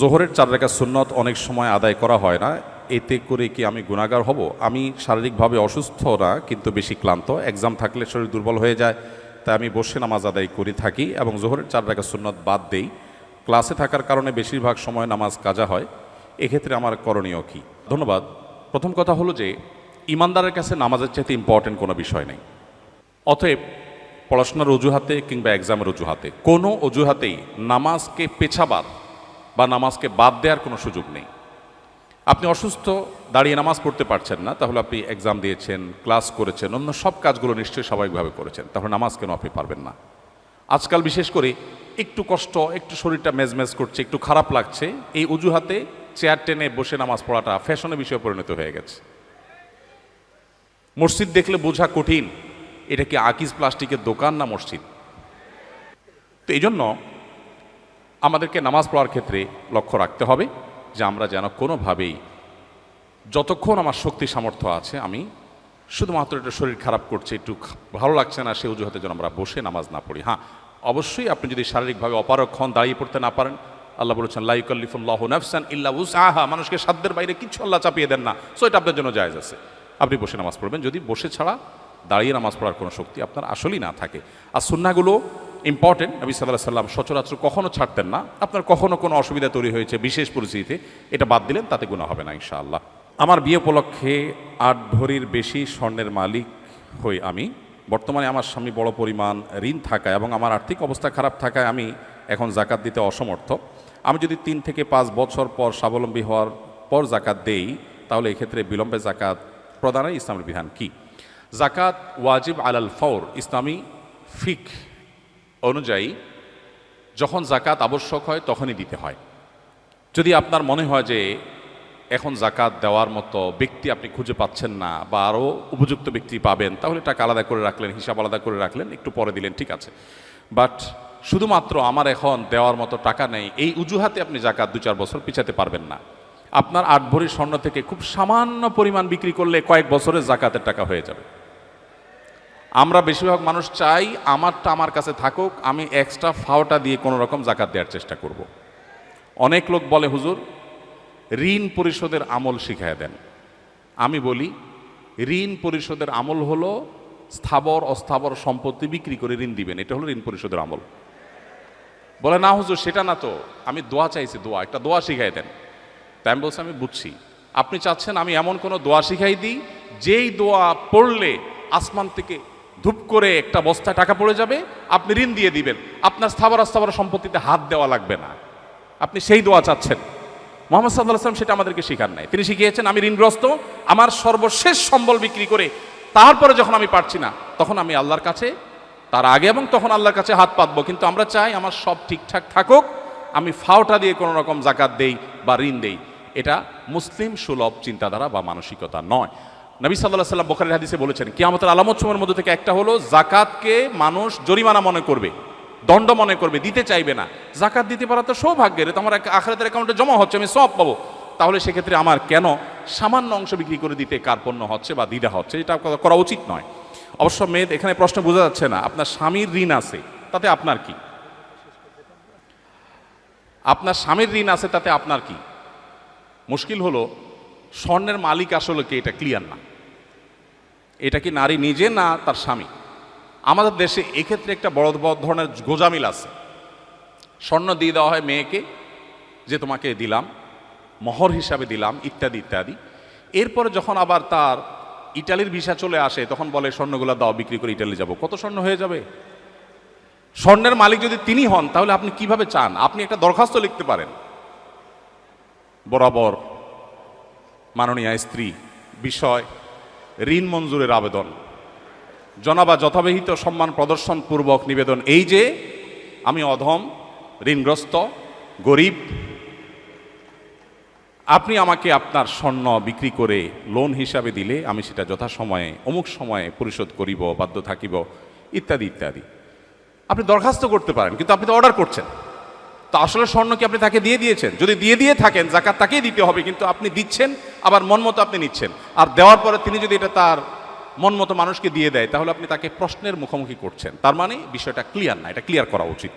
জোহরের চার রেখা সুন্নত অনেক সময় আদায় করা হয় না। এতে করে কি আমি গুণাগার হব? আমি শারীরিকভাবে অসুস্থ না, কিন্তু বেশি ক্লান্ত। এক্সাম থাকলে শরীর দুর্বল হয়ে যায়, তাই আমি বসে নামাজ আদায় করে থাকি এবং জোহরের চার রেখা সুন্নত বাদ দেই। ক্লাসে থাকার কারণে বেশিরভাগ সময় নামাজ কাজা হয়। এক্ষেত্রে আমার করণীয় কি? ধন্যবাদ। প্রথম কথা হলো যে, ইমানদারের কাছে নামাজের চাইতে ইম্পর্টেন্ট কোনো বিষয় নেই। অতএব, পড়াশোনার অজুহাতে কিংবা এক্সামের অজুহাতে, কোনো অজুহাতেই নামাজকে পেছাবার বা নামাজকে বাদ দেওয়ার কোনো সুযোগ নেই। আপনি অসুস্থ, দাঁড়িয়ে নামাজ পড়তে পারছেন না, তাহলে আপনি এক্সাম দিয়েছেন ক্লাস করেছেন, অন্য সব কাজগুলো নিশ্চয়ই স্বাভাবিকভাবে করেছেন, তাহলে নামাজ কেন আপনি পারবেন না? আজকাল বিশেষ করে একটু কষ্ট, একটু শরীরটা মেজমেজ করছে, একটু খারাপ লাগছে, এই অজুহাতে চেয়ার টেনে বসে নামাজ পড়াটা ফ্যাশনের বিষয়ে পরিণত হয়ে গেছে। মসজিদ দেখলে বোঝা কঠিন, এটা কি আকিজ প্লাস্টিকের দোকান না মসজিদ? তো এই জন্য আমাদেরকে নামাজ পড়ার ক্ষেত্রে লক্ষ্য রাখতে হবে যে আমরা যেন কোনোভাবেই যতক্ষণ আমার শক্তি সামর্থ্য আছে, আমি শুধুমাত্র একটু শরীর খারাপ করছে, একটু ভালো লাগছে না, সে অজুহাতে যেন আমরা বসে নামাজ না পড়ি। হ্যাঁ অবশ্যই আপনি যদি শারীরিকভাবে অপারক্ষণ দাঁড়িয়ে পড়তে না পারেন, আল্লাহ বলেছেন লাইকাল্লিফুল্লাহ নাফসান ইল্লা আহা মানুষকে সাধ্যের বাইরে কিছু আল্লাহ চাপিয়ে দেন না। সো এটা আপনার জন্য জায়জ আছে। আপনি বসে নামাজ পড়বেন। যদি বসে ছাড়া দাঁড়িয়ে নামাজ পড়ার কোনো শক্তি আপনার আসলেই না থাকে। আর সুন্নাগুলো ইম্পর্টেন্ট নবী সাল্লাহ সাল্লাম সচরাচর কখনও ছাড়তেন না। আপনার কখনো কোনো অসুবিধা তৈরি হয়েছে বিশেষ পরিস্থিতিতে, এটা বাদ দিলেন, তাতে গুণা হবে না, ইনশাআল্লাহ। আমার বিয়ে উপলক্ষে আট ভরির বেশি স্বর্ণের মালিক হই আমি। বর্তমানে আমার স্বামী বড় পরিমাণ ঋণ থাকায় এবং আমার আর্থিক অবস্থা খারাপ থাকায় আমি এখন জাকাত দিতে অসমর্থ। আমি যদি তিন থেকে পাঁচ বছর পর স্বাবলম্বী হওয়ার পর জাকাত দেই, তাহলে এক্ষেত্রে বিলম্বে জাকাত প্রদানের ইসলামের বিধান কি? জাকাত ওয়াজিব আলাল ফৌর ইসলামী ফিক অনুযায়ী যখন জাকাত আবশ্যক হয় তখনই দিতে হয়। যদি আপনার মনে হয় যে এখন জাকাত দেওয়ার মতো ব্যক্তি আপনি খুঁজে পাচ্ছেন না বা আরও উপযুক্ত ব্যক্তি পাবেন, তাহলে টাকা আলাদা করে রাখলেন, হিসাব আলাদা করে রাখলেন, একটু পরে দিলেন, ঠিক আছে। বাট শুধুমাত্র আমার এখন দেওয়ার মতো টাকা নেই, এই অজুহাতে আপনি জাকাত দু চার বছর পিছাতে পারবেন না। আপনার আট ভরি স্বর্ণ থেকে খুব সামান্য পরিমাণ বিক্রি করলে কয়েক বছরের জাকাতের টাকা হয়ে যাবে। আমরা বেশিরভাগ মানুষ চাই আমারটা আমার কাছে থাকুক, আমি এক্সট্রা ফাওটা দিয়ে কোনো রকম জাকাত দেওয়ার চেষ্টা করব। অনেক লোক বলে, হুজুর, ঋণ পরিশোধের আমল শিখায় দেন। আমি বলি, ঋণ পরিশোধের আমল হলো স্থাবর, অস্থাবর সম্পত্তি বিক্রি করে ঋণ দিবেন। এটা হলো ঋণ পরিশোধের আমল। বলে, না হুজুর, সেটা না তো। আমি দোয়া চাইছি, দোয়া, একটা দোয়া শিখাই দেন। তাই আমি বলছি, আমি বুঝছি। আপনি চাচ্ছেন আমি এমন কোনো দোয়া শিখাই দিই, যেই দোয়া পড়লে আসমান থেকে ধূপ করে একটা বস্তায় টাকা পড়ে যাবে, আপনি ঋণ দিয়ে দিবেন। আপনার স্থাবর অস্থাবর সম্পত্তিতে হাত দেওয়া লাগবে না। আপনি সেই দোয়া চাচ্ছেন। মোহাম্মদ সাল্লাহ আসলাম সেটা আমাদেরকে শিখার নাই। তিনি শিখিয়েছেন, আমি ঋণগ্রস্ত, আমার সর্বশেষ সম্বল বিক্রি করে তারপরে যখন আমি পারছি না, তখন আমি আল্লাহর কাছে, তার আগে এবং তখন আল্লাহর কাছে হাত পাতবো। কিন্তু আমরা চাই আমার সব ঠিকঠাক থাকুক, আমি ফাওটা দিয়ে কোনো রকম জাকাত দেই বা ঋণ দেই। এটা মুসলিম সুলভ চিন্তাধারা বা মানসিকতা নয়। নবী সাল্লাহ সাল্লাম বোখারের হাদিসে বলেছেন, কিয়ামতের আলামত সময়ের মধ্যে থেকে একটা হলো জাকাতকে মানুষ জরিমানা মনে করবে, দণ্ড মনে করবে, দিতে চাইবে না। জাকাত দিতে পারা তো সৌভাগ্যের আমার আখরাতের অ্যাকাউন্টে জমা হচ্ছে, আমি সব পাবো। তাহলে সেক্ষেত্রে আমার কেন সামান্য অংশ বিক্রি করে দিতে কার্পণ্য হচ্ছে বা দ্বিধা হচ্ছে, এটা করা উচিত নয়। অবশ্য মেয়ে এখানে প্রশ্ন বোঝা যাচ্ছে না, আপনার স্বামীর ঋণ আছে, তাতে আপনার কি? আপনার স্বামীর ঋণ আছে, তাতে আপনার কি? মুশকিল হলো স্বর্ণের মালিক আসলে কে? এটা ক্লিয়ার না। এটা কি নারী নিজে না তার স্বামী? আমাদের দেশে এক্ষেত্রে একটা বড় বড় ধরনের গোজামিল আছে। স্বর্ণ দিয়ে দেওয়া হয় মেয়েকে, যে তোমাকে দিলাম, মহর হিসাবে দিলাম, ইত্যাদি ইত্যাদি। এরপরে যখন আবার তার ইটালির ভিসা চলে আসে, তখন বলে, স্বর্ণগুলো দাও, বিক্রি করে ইটালি যাব। কত স্বর্ণ হয়ে যাবে? স্বর্ণের মালিক যদি তিনি হন, তাহলে আপনি কীভাবে চান? আপনি একটা দরখাস্ত লিখতে পারেন। বরাবর মাননীয় স্ত্রী, বিষয়, ঋণ মঞ্জুরের আবেদন। জনাবা যথাবিহিত সম্মান প্রদর্শন পূর্বক নিবেদন এই যে, আমি অধম, ঋণগ্রস্ত, গরিব। আপনি আমাকে আপনার স্বর্ণ বিক্রি করে লোন হিসাবে দিলে আমি সেটা যথাসময়ে, অমুক সময়ে পরিশোধ করিব, বাধ্য থাকিব, ইত্যাদি ইত্যাদি। আপনি দরখাস্ত করতে পারেন, কিন্তু আপনি তো অর্ডার করছেন। তো আসলে স্বর্ণ কি আপনি তাকে দিয়ে দিয়েছেন? যদি দিয়ে দিয়ে থাকেন জাকাত তাকেই দিতে হবে, কিন্তু আপনি দিচ্ছেন, আবার মন মতো আপনি নিচ্ছেন। আর দেওয়ার পরে তিনি যদি এটা তার মন মতো মানুষকে দিয়ে দেয়, তাহলে আপনি তাকে প্রশ্নের মুখোমুখি করছেন। তার মানে বিষয়টা ক্লিয়ার না, এটা ক্লিয়ার করা উচিত।